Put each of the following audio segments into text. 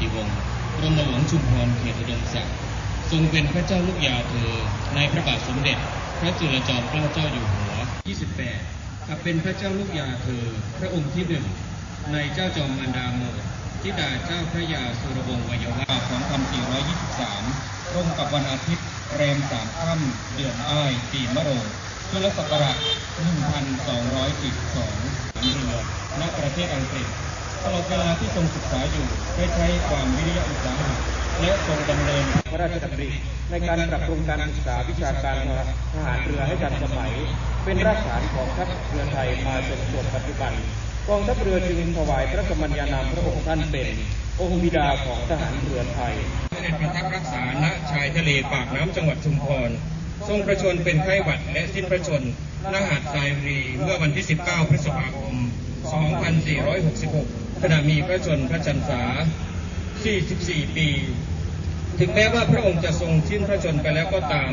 ติวงศ์กรมหลวงชุมพรเขตอุดมศักดิ์ทรงเป็นพระเจ้าลูกยาเธอในพระบาทสมเด็จ พระจุลจอมเกล้าเจ้าอยู่หัว 28กับเป็นพระเจ้าลูกยาเธอพระองค์ที่หนึ่งในเจ้าจอมมารดาโมทิดาเจ้าพระยาสุรวงศ์วัยวะ2423 ตรงกับวันอาทิตย์แรมสามค่ำเดือนอ้ายปีมะโรงพุทธศักราช1242เรือณประเทศอังกฤษ ตลอดเวลาที่ทรงศึกษาอยู่ได้ใช้ความวิริยะอุตสาหะและทรงดำเนินพระราชดำริในการปรับปรุงการศึกษาวิชาการทหารเรือให้ทันสมัย เป็นรากฐานของทัพเรือไทยมาจนถึงปัจจุบันกองทัพเรือจึงถวายพระสมัญญานามพระองค์ท่านเป็น องค์บิดาของทหารเรือไทยเสด็จประทับรักษาณชายทะเลปากน้ำจังหวัดชุมพรทรงประชนเป็นไข้หวัดและสิ้นพระชนณหาดทรายรีเมื่อวันที่ 19 พฤษภาคม 2466 ขณะมีพระชนพระชันษา 44 ปี ถึงแม้ว่าพระองค์จะทรงชิ้นพระชนไปแล้วก็ตาม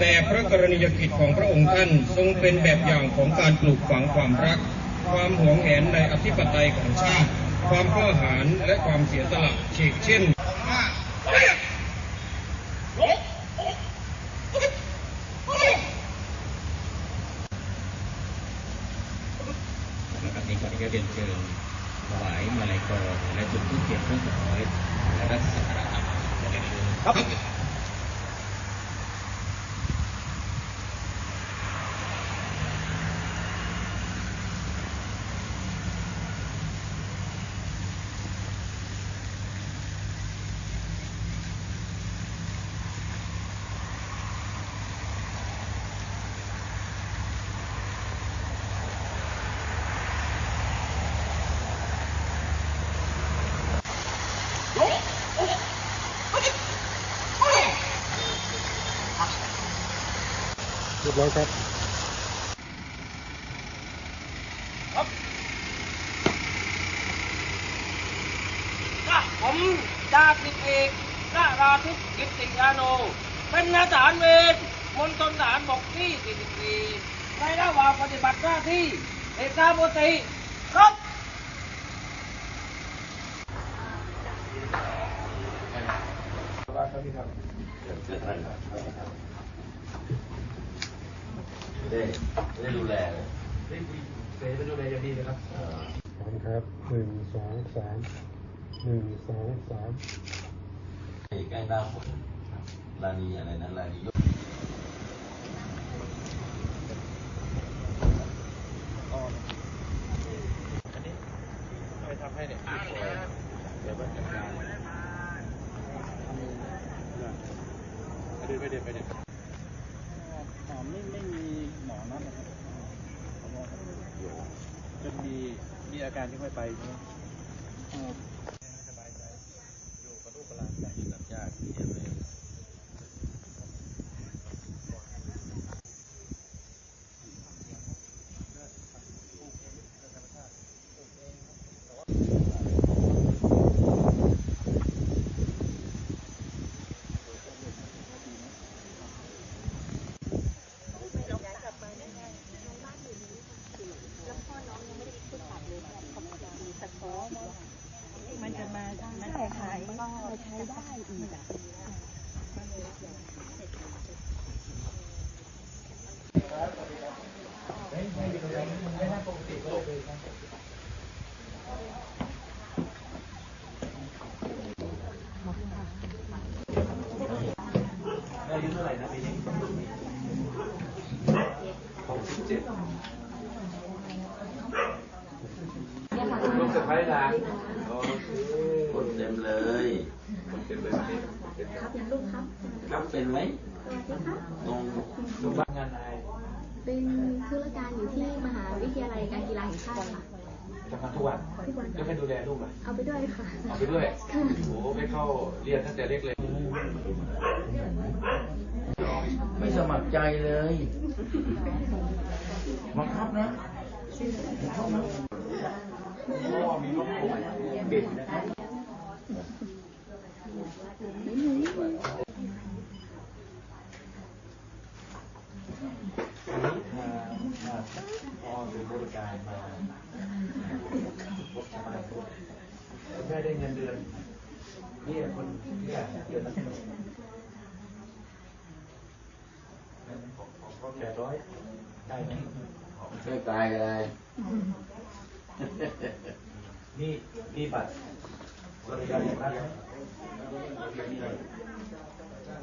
แต่พระกรณียกิจของพระองค์ท่านทรงเป็นแบบอย่างของการปลูกฝังความรัก ความหวงแหนในอธิปไตยของชาติ ความกล้าหาญและความเสียสละเฉกเช่นว่าครับนี้ขออนุญาตเรียนเชิญถวายมาลัยกรและจุดทูปเทียนเครื่องสุดท้ายและรัชสักการะครับครับ เรียบร้อยครับนะผมดาสิบเอกนาราธิปกิตติยาโน เป็นนายทหารเวรมณฑลทหารบกที่44ในระหว่างปฏิบัติหน้าที่เอกนาบติครับ ได้ได้ดูแลเลยพร้อมครับหนึ่งสองสามหนึ่งสองสามใกล้หน้าฝนลานีอะไรนั้นลานียกหมอไม่ไม่มีหมอนัดนะครับ จนมีมีอาการที่ไม่ไปใช่ไหม ตัดยากเทียบเลย มันจะมามันจะขายก็ใช้ได้อีกอะ คนเต็มเลยคนเต็มเลยครับยังลูกครับ ครับเป็นไหมตรงตรงบ้านงานนายเป็นธุรการอยู่ที่มหาวิทยาลัยการกีฬาแห่งชาติค่ะทำงานทุกวันทุกวันแล้วไม่ดูแลลูกเหรอเอาไปด้วยค่ะ เอาไปด้วยค่ะโอ้โหไม่เข้าเรียนตั้งแต่เล็กเลย ไม่สมัครใจเลยบังคับนะบังคับนะ ปิดนะครับอันนี้มามาพอเป็นบริการมาพบชาวบ้านพบแม่ไม่ได้เงินเดือนนี่คนที่อยากเดือนละก็แปดร้อยได้ไหมไม่ตายก็ได้ นี่นี่บัตรบริการแห่งรัฐนะ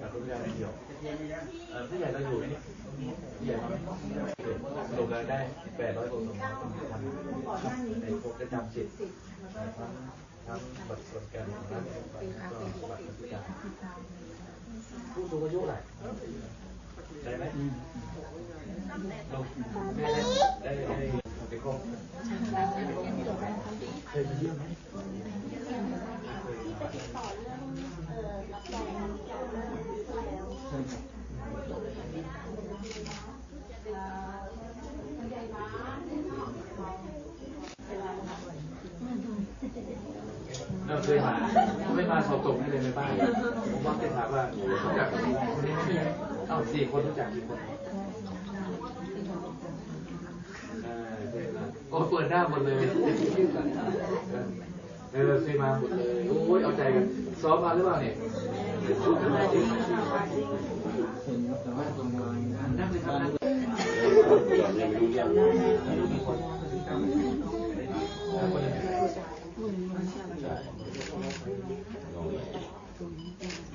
บัตรบริการเดียวเอ่อผู้ใหญ่เราอยู่นี่ผู้ใหญ่เราสรุปแล้วได้แปดร้อยกว่าคนทำในพวกจะจำสิทธิ์ทั้งทั้งบัตรสวัสดิการแห่งรัฐแล้วก็บัตรสวัสดิการผู้สูงอายุหละ ได้ไหมลงได้ได้ได้ได้ไปครบเคยไปเยี่ยมไหมเราเคยมาไม่มาสอบตกให้เลยในบ้านผมว่าจะถามว่ารู้จัก เอาสี่คนรู้จักกี่คนโอ้เปิดหน้าหมดเลยเออเคยมาหมดเลยโอ้ยเอาใจกันซ้อมมาหรือเปล่าเนี่ยพูดกันได้จริงนั่งเลยครับนั่งเลยลูกกี่คนคนหนึ่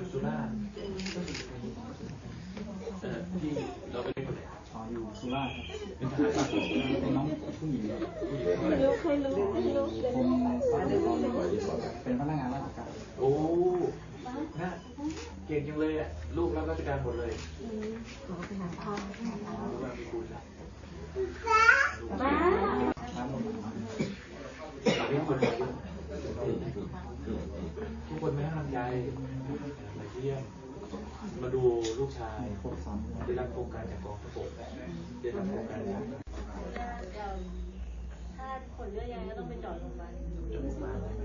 งสุรา เอ่อที่เราไปคนไหนอ๋ออยู่สุราษฎร์เป็นทหารเป็นน้องผู้หญิงไม่รู้เคยรู้ไม่รู้เลยผมเป็นพนักงานราชการโอ้น่าเก่งจังเลยอะลูกรับราชการหมดเลยขอไปหาพ่อรู้ว่ามีคุณนะบ้าครับผมเลี้ยงคนเดียวทุกคนไม่ห้กำลังใจมาเยี่ยม มาดูลูกชายในโคตรซ้ำได้รับโครงการจากกองทัพบกได้รับโครงการจากถ้าผลเลือดยังไงก็ต้องไปจอดโรงพยาบาลจมูกมาใช่ไหม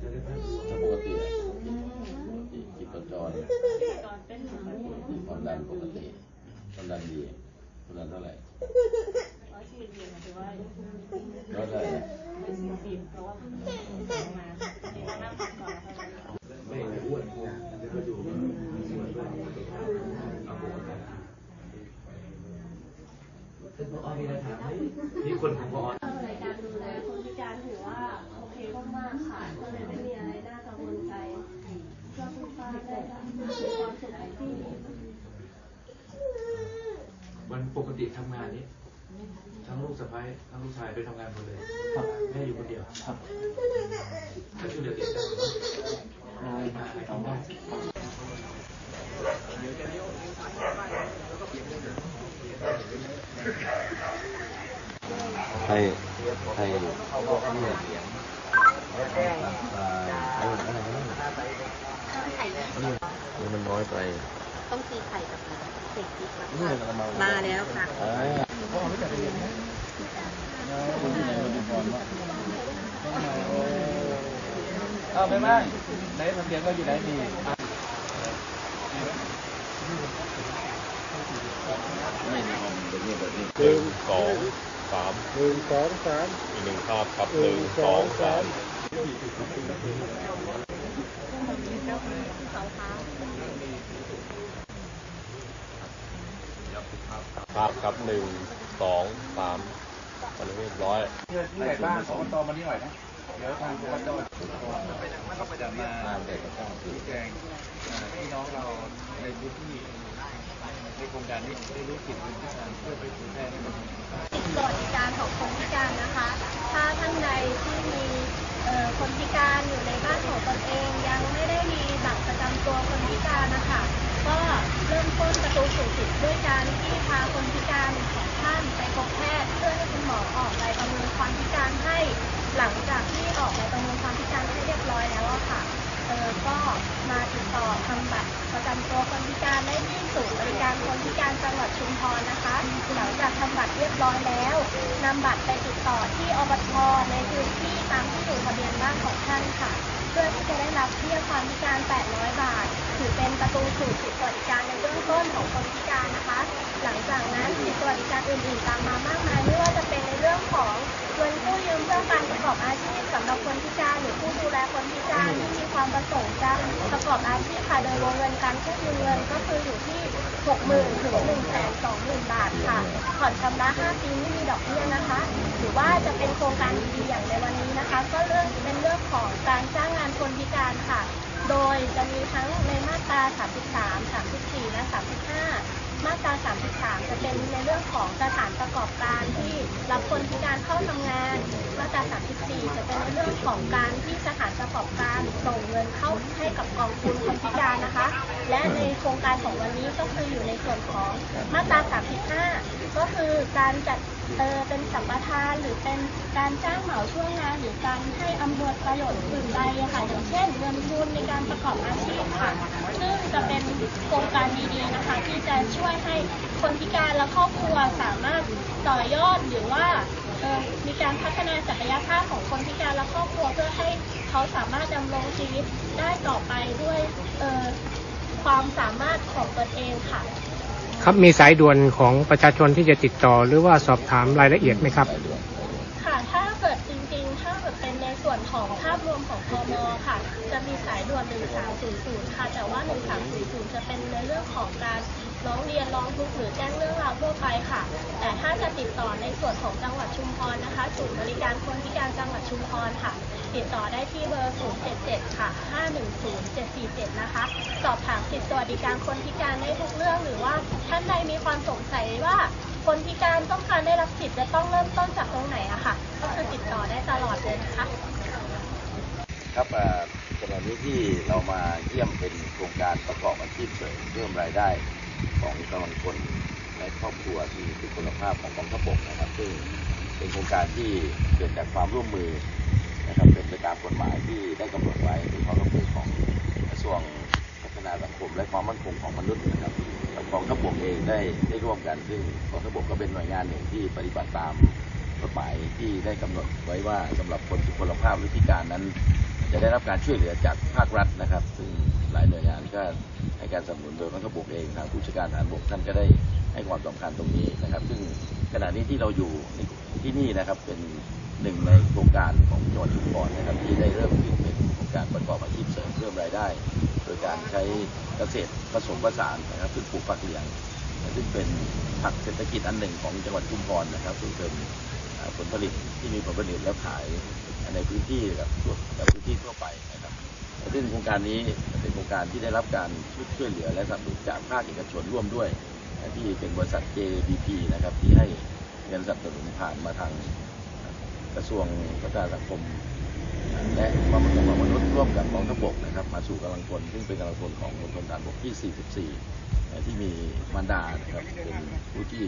แล้วได้ไหมถ้าปกติอะจิตประจรจอดเป็นหนึ่งความดันปกติความดันดีความดันเท่าไหร่ร้อยสี่สิบถือว่าลดเลยนะเป็นสี่สิบเพราะว่าทำมาที่เรานั่งพักก่อนแล้วค่อยไป ไม่ไม่อ้วนแล้วก็ดูมีส่วนด้วยสุขภาพเอาหัวกัน ท่านผอมีอะไรถามไหมนี่คนของผอรายการดูแลคนพิการถือว่าโอเคมากๆค่ะ ก็เลยไม่มีอะไรน่ากังวลใจก็คุณป้าได้มีความสุขที่นี้วันปกติทำงานนี้ทั้งลูกสะใภ้ทั้งลูกชายไปทำงานหมดเลยครับแม่อยู่คนเดียวครับถ้าช่วยเหลือเด็กได้ไหมได้มาให้ทำได้ให้ให้เขาบอกเนี่ยนเอาอะ ไรก็ได้นี่มันน้อยไป ต้องตีไข่กับน้ำเสร็จดีกว่านี่มันมามาแล้วค่ะเอ้ยเอาไปบ้างไหนทะเบียนก็อยู่ไหนดี ไม่มีความเป็นนี่แบบนี้ หนึ่งสองสามหนึ่งสองสามอีกหนึ่งภาพครับหนึ่งสองสามภาพครับหนึ่งสองสามตอนนี้เรียบร้อยที่ไหนบ้างของตอมานี่หน่อยนะ เดี๋ยวทางอบตจะมามาเด็กก็ต้องชี้แจงพี่น้องเราในพื้นที่ ในโครงการนี้ได้รู้สิทธิ์เป็นพิการเพื่อไปเผยแพร่ให้มันสวัสดิการของคนพิการนะคะ ถ้าท่านใดที่มีคนพิการอยู่ในบ้านของตนเอง ยังไม่ได้มีบัตรประจำตัวคนพิการนะคะก็เริ่มต้นประตูสู่สิทธิ์ด้วยการที่พาคนพิการของท่านไปพบแพทย์เพื่อให้คุณหมอออกใบประเมินความพิการให้ หลังจากที่ออกใบประเมินความพิการให้เรียบร้อยแล้วค่ะ เออก็มาติดต่อทำบัตรประจำตัวคนพิการได้ที่ศูนย์บริการคนพิการจังหวัดชุมพรนะคะ หลังจากทำบัตรเรียบร้อยแล้วนำบัตรไปติดต่อที่อบตในพื้นที่ตามที่อยู่ทะเบียนบ้านของท่านค่ะ เพื่อที่จะได้รับเบี้ยความพิการ 800 บาท ถือเป็นประตูสู่สิทธิสวัสดิการในเบื้องต้นของคนพิการนะคะ หลังจากนั้นสิทธิสวัสดิการอื่นๆตามมามากมายไม่ว่าจะเป็นในเรื่องของ เงินกู้ยืมเพื่อการประกอบอบอาชีพสำหรับคนพิการหรือผู้ดูแลคนพิการที่มีความประสงค์จะประกอบอาชีพค่ะ โดยวงเงินการกู้ยืมเงินก็คืออยู่ที่ 60,000ถึง120,000 บาทค่ะ ผ่อนชำระ 5 ปีไม่มีดอกเบี้ยนะคะ หรือว่าจะเป็นโครงการดีๆอย่างในวันนี้นะคะ ก็เรื่องเป็นเรื่องของการจ้างงานคนพิการค่ะ โดยจะมีทั้งในมาตรา 33 34 และ 35มาตรา 33 จะเป็นในเรื่องของสถานประกอบการที่รับคนพิการเข้าทำงาน มาตรา 34 จะเป็นในเรื่อง ของการที่สถานประกอบการส่งเงินเข้าให้กับกองทุนคนพิการนะคะ และในโครงการของวันนี้ก็คืออยู่ในส่วนของมาตรา 35 ก็คือการจัดเออเป็นสัมปทานหรือเป็นการจ้างเหมาช่วงงานหรือการให้อำนวยประโยชน์อื่นใดค่ะอย่างเช่นเงินทุนในการประกอบอาชีพค่ะซึ่งจะเป็นโครงการดีๆนะคะ ที่จะช่วยให้คนพิการและครอบครัวสามารถต่อยอดหรือว่า มีการพัฒนาศักยภาพของคนพิการและครอบครัวเพื่อให้เขาสามารถดำรงชีวิตได้ต่อไปด้วยเอ่อความสามารถของตนเองค่ะ ครับมีสายด่วนของประชาชนที่จะติดต่อหรือว่าสอบถามรายละเอียดไหมครับ ค่ะถ้าเกิดจริงๆ ถ้าเกิดเป็นในส่วนของภาพรวมของพมค่ะ จะมีสายด่วน 1300 ค่ะ แต่ว่า 1300 จะเป็นในเรื่องของการ ร้องเรียนร้องทุกข์หรือแจ้งเรื่องราวทั่วไปค่ะ แต่ถ้าจะติดต่อในส่วนของจังหวัดชุมพรนะคะศูนย์บริการคนพิการจังหวัดชุมพรค่ะ ติดต่อได้ที่เบอร์ 077 ค่ะ 510 747 นะคะ สอบถามสิทธิสวัสดิการคนพิการได้ทุกเรื่องหรือว่าท่านใดมีความสงสัยว่าคนพิการต้องการได้รับสิทธิ์จะต้องเริ่มต้นจากตรงไหนอะค่ะ ก็คือติดต่อได้ตลอดเลยนะคะ ครับอ่าสำหรับนี้ที่เรามาเยี่ยมเป็นโครงการประกอบอาชีพเสริมเพิ่มรายได้ ของกำลังคนในครอบครัวที่มีคุณภาพของกองทัพบกนะครับ ซึ่งเป็นโครงการที่เกิดจากความร่วมมือนะครับเป็นไปตามกฎหมายที่ได้กำหนดไว้เป็นความร่วมมือของกระทรวงพัฒนาสังคม และความมั่นคงของมนุษย์นะครับกองทัพบกเองได้ได้ร่วมกัน ซึ่งกองทัพบกก็เป็นหน่วยงานหนึ่งที่ปฏิบัติตามกฎหมายที่ได้กำหนดไว้ว่าสำหรับคนทุกพลภาพหรือพิการนั้น จะได้รับการช่วยเหลือจากภาครัฐนะครับ ซึ่ง หลายหน่วยงานก็ให้การสนับสนุนโดยกองทัพบกเองทางผู้จัดการทหารบกท่านก็ได้ให้ความสำคัญตรงนี้นะครับ ซึ่งขณะนี้ที่เราอยู่ที่นี่นะครับเป็นหนึ่งในโครงการของจังหวัดชุมพรนะครับที่ได้เริ่มขึ้นเป็นโครงการประกอบอาชีพเสริมเพิ่มรายได้ โดยการใช้เกษตรผสมผสานนะครับซึ่งปลูกผักเหลียง ซึ่งเป็นผักเศรษฐกิจอันหนึ่งของจังหวัดชุมพรนะครับซึ่งเป็นผลผลิตที่มีผลผลิตแล้วขายในพื้นที่กับทั่วกับพื้นที่ทั่วไปนะครับ ซึ่งโครงการนี้เป็นโครงการที่ได้รับการช่วยเหลือและสนับสนุนจากภาคเอกชนร่วมด้วย ที่เป็นบริษัท JBP นะครับที่ให้เงินสนับสนุนผ่านมาทางกระทรวงพัฒนาสังคม และความมั่นคงของมนุษย์ร่วมกับกองทัพบกนะครับ มาสู่กำลังพลซึ่งเป็นกำลังพลของมณฑลฐานบกที่ 44 ที่มีมารดานะครับเป็นผู้ที่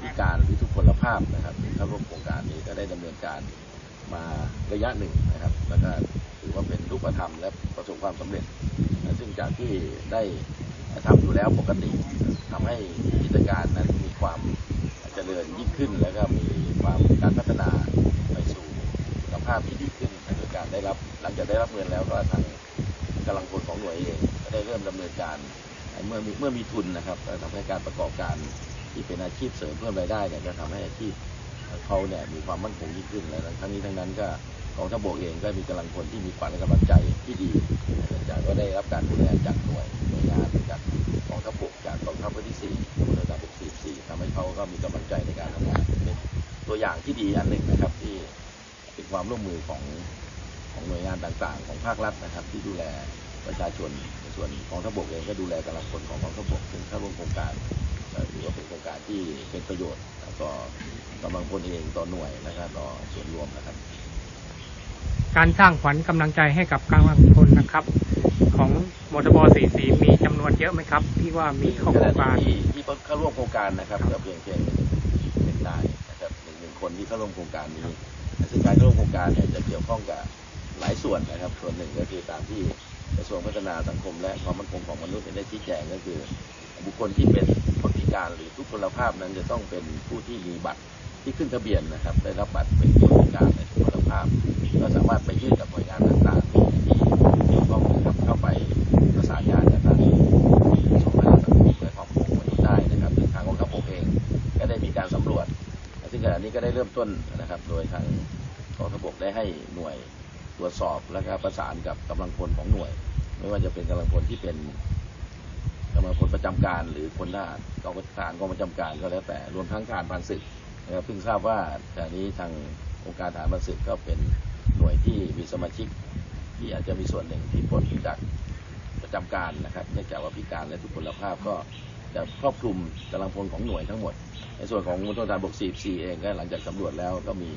พิการหรือทุพพลภาพนะครับเข้าร่วมโครงการนี้ก็ได้ดำเนินการมาระยะหนึ่งนะครับแล้วก็ ถือว่าเป็นรูปธรรมและประสบความสำเร็จ ซึ่งจากที่ได้ทำอยู่แล้วปกติทำให้กิจการนั้นมีความเจริญยิ่งขึ้น แล้วก็มีความการพัฒนาไปสู่สภาพที่ดีขึ้นโดยการได้รับหลังจากได้รับเงินแล้วก็ทางกำลังพลของหน่วยเองก็ได้เริ่มดำเนินการเมื่อมีเมื่อมีทุนนะครับก็ทำให้การประกอบการที่เป็นอาชีพเสริมเพิ่มรายได้เนี่ยก็ทำให้อาชีพเขาเนี่ยมีความมั่นคงยิ่งขึ้นและทั้งนี้ทั้งนั้นก็ กองทัพบกเองก็มีกำลังพลที่มีขวัญและกำลังใจที่ดีจากก็ได้รับการดูแลจากหน่วยหน่วยงานจากกองทัพบกจากกองทัพภาคที่สี่กองทับกสี่สี่ทำให้เขาก็มีกำลังใจในการทำงานเป็นตัวอย่างที่ดีอันหนึ่งนะครับที่เป็นความร่วมมือของของหน่วยงานต่างๆ ของภาครัฐนะครับ ที่ดูแลประชาชนส่วนกองทัพบกเองก็ดูแลกำลังพลของกองทัพบกซึ่งเข้าร่วมโครงการถือว่าเป็นโครงการที่เป็นประโยชน์แล้วก็กำลังพลเองต่อหน่วยนะครับต่อส่วนรวมนะครับ การสร้างขวัญกำลังใจให้กับกำลังพลนะครับ ของมทบ44มีจำนวนเยอะไหมครับ ที่ว่ามีเข้าโครงการที่ที่เข้าร่วมโครงการนะครับก็เพียงเพียงหนึ่งหนึ่งนายนะครับหนึ่งหนึ่งคนที่เข้าร่วมโครงการนี้ซึ่งการเข้าร่วมโครงการเนี่ยจะเกี่ยวข้องกับหลายส่วนนะครับ ส่วนหนึ่งก็คือตามที่กระทรวงพัฒนาสังคม และความมั่นคงของมนุษย์ได้ชี้แจงก็คือ บุคคลที่เป็นคนพิการหรือทุพพลภาพนั้นจะต้องเป็นผู้ที่มีบัตร ที่ขึ้นทะเบียนนะครับ ได้รับบัตรเป็นคนพิการในทุพพลภาพก็สามารถไปยื่นกับหน่วยงานต่างๆที่เกี่ยวข้องนะครับเข้าไปประสานงานกับทางกระทรวงพัฒนาสังคมและความมั่นคงมนุษย์ได้นะครับซึ่งทางกองทัพบกเองก็ได้มีการสำรวจ ซึ่งขณะนี้ก็ได้เริ่มต้นนะครับ โดยทางกองทัพบกได้ให้หน่วยตรวจสอบแล้วก็ประสานกับกำลังพลของหน่วย ไม่ว่าจะเป็นกำลังพลที่เป็นกำลังพลประจำการหรือพลทหารกองทหารกองประจำการก็แล้วแต่รวมทั้งทหารผ่านศึก นะครับเพิ่งทราบว่าแต่นี้ทางองค์การทหารผ่านศึกก็เป็นหน่วยที่มีสมาชิก ที่อาจจะมีส่วนหนึ่งที่พ้นจากประจำการนะครับเนื่องจากว่าพิการและทุพพลภาพก็จะครอบคลุมกำลังพลของหน่วยทั้งหมด ในส่วนของมณฑลทหารบก 44 เองก็หลังจากสำรวจแล้วก็มี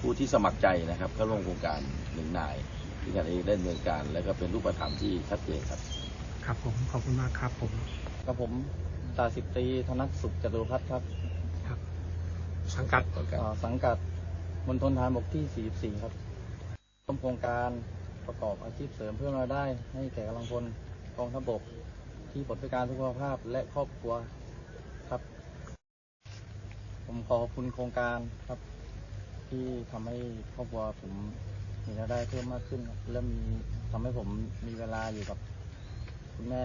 ผู้ที่สมัครใจนะครับเข้าร่วมโครงการหนึ่งนายที่การเองได้ดำเนินการ และก็เป็นรูปธรรมที่ชัดเจนครับ ครับผมขอบคุณมากครับผม กับผมจ่าสิบตรีธนัทสุขจตุรพัฒน์ครับครับ สังกัดอ่าสังกัดมณฑลทหารบกที่ 44 ครับร่วมโครงการประกอบอาชีพเสริมเพื่อรายได้ ให้แก่กำลังพลกองทัพบกที่ปลดพิการทุกขภาพและครอบครัวครับ ผมขอขอบคุณโครงการครับ ที่ทำให้ครอบครัวผมมีรายได้เพิ่มมากขึ้นครับและมีทำให้ผมมีเวลาอยู่กับคุณแม่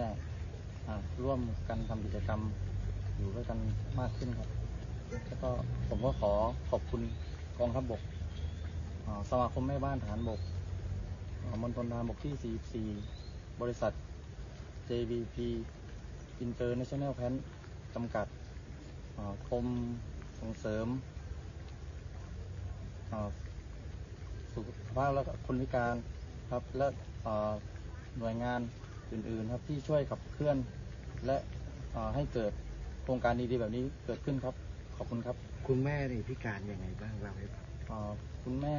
อ่าร่วมกันทำกิจกรรมอยู่ด้วยกันมากขึ้นครับ แล้วก็ผมก็ขอขอบคุณกองทัพบกสมาคมแม่บ้านฐานบกมณฑลทหารบกที่ 44 บริษัท JVP International Plan จำกัดกรมส่งเสริมสุขภาพและคนพิการครับและหน่วยงานอื่นๆครับที่ช่วยขับเคลื่อนและให้เกิดโครงการดีๆแบบนี้เกิดขึ้นครับ ขอบคุณครับ คุณแม่นี่พิการยังไงบ้างเราให้ฟังอ่าคุณแม่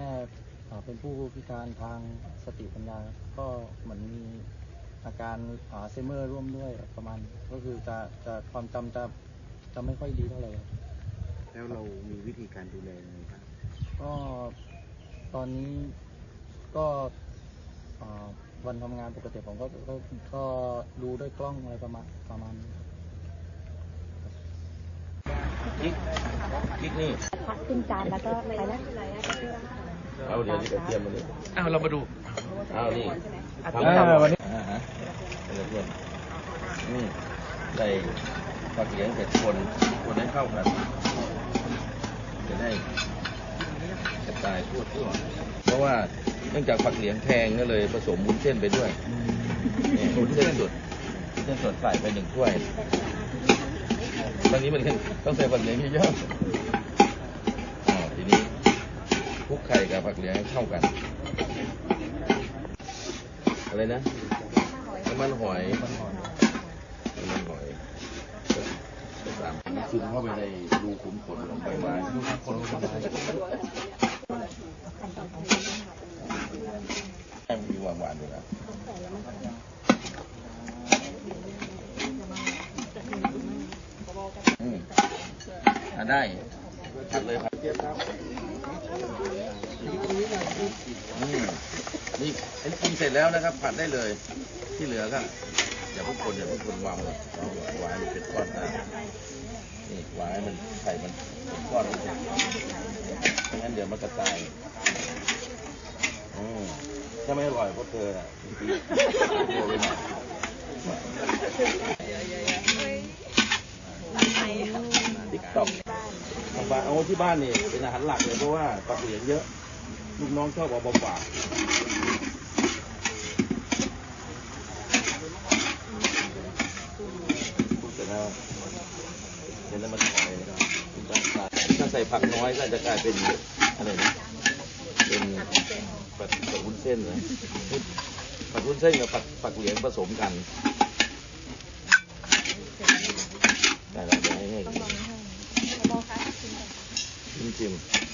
อ่าเป็นผู้พิการทางสติปัญญาก็เหมือนมีอาการอัลไซเมอร์ร่วมด้วยประมาณ ก็คือจะจะความจำจะจะไม่ค่อยดีเท่าไหร่ครับ แล้วเรามีวิธีการดูแลยังไงบ้างก็ตอนนี้ก็อ่าวันทำงานปกติผมก็ก็ก็ดูด้วยกล้องอะไรประมาณประมาณนี้ กิ๊กกิ๊กนี่พักขึ้นจานแล้วก็ไปแล้วเอาเดี๋ยวนี้กระเทียมมาเลยอ้าวเรามาดูเอานี่อะทำเออวันนี้อ่าฮะกระเทียมนี่ใส่ผักเหลียงเผ็ดคนคนให้เข้ากันจะได้กระจายทั่วทั่วเพราะว่าเนื่องจากผักเหลียงแพงก็เลยผสมวุ้นเส้นไปด้วยนี่วุ้นเส้นสดวุ้นเส้นสดใส่ไปหนึ่งถ้วย ตอนนี้มันต้องใส่ผักเหลียงเยอะๆอ่าทีนี้คลุกไข่กับผักเหลียงให้เข้ากัน อะไรนะน้ำมันหอยน้ำมันหอยสามซึมเข้าไปในรูขุมขนของใบไม้รูขุมขนของใบไม้ให้มันมีหวานหวานๆด้วยนะอืมอะได้ผัดเลยผัดอืม นี่อันนี้กินเสร็จ แล้วนะครับ ผัดได้เลย ที่เหลือก็อย่าเพิ่งคนอย่าเพิ่งคนวางเลยเอาไว้มันเป็นก้อนนะนี่ไว้มันไข่มันเป็นก้อนเลยไม่งั้นเดี๋ยวมันกระจายอืมถ้าไม่อร่อยเพราะเธอน่ะจริงๆโทรไปหน่อยติ๊กต็อกทางบ้านเอาที่บ้านนี่เป็นอาหารหลักเลยเพราะว่าปลาเหลียงเยอะ ลูกน้องชอบเอามาฝาก เสร็จแล้วเสร็จแล้วมันถอยถ้า ใส่ผักน้อยก็จะกลายเป็นอะไรนะเป็นผัดผัดวุ้นเส้นนะผัดวุ้นเส้นกับผัดผักเหลียงผสมกันได้แล้วเดี๋ยวให้ให้ชิมชิม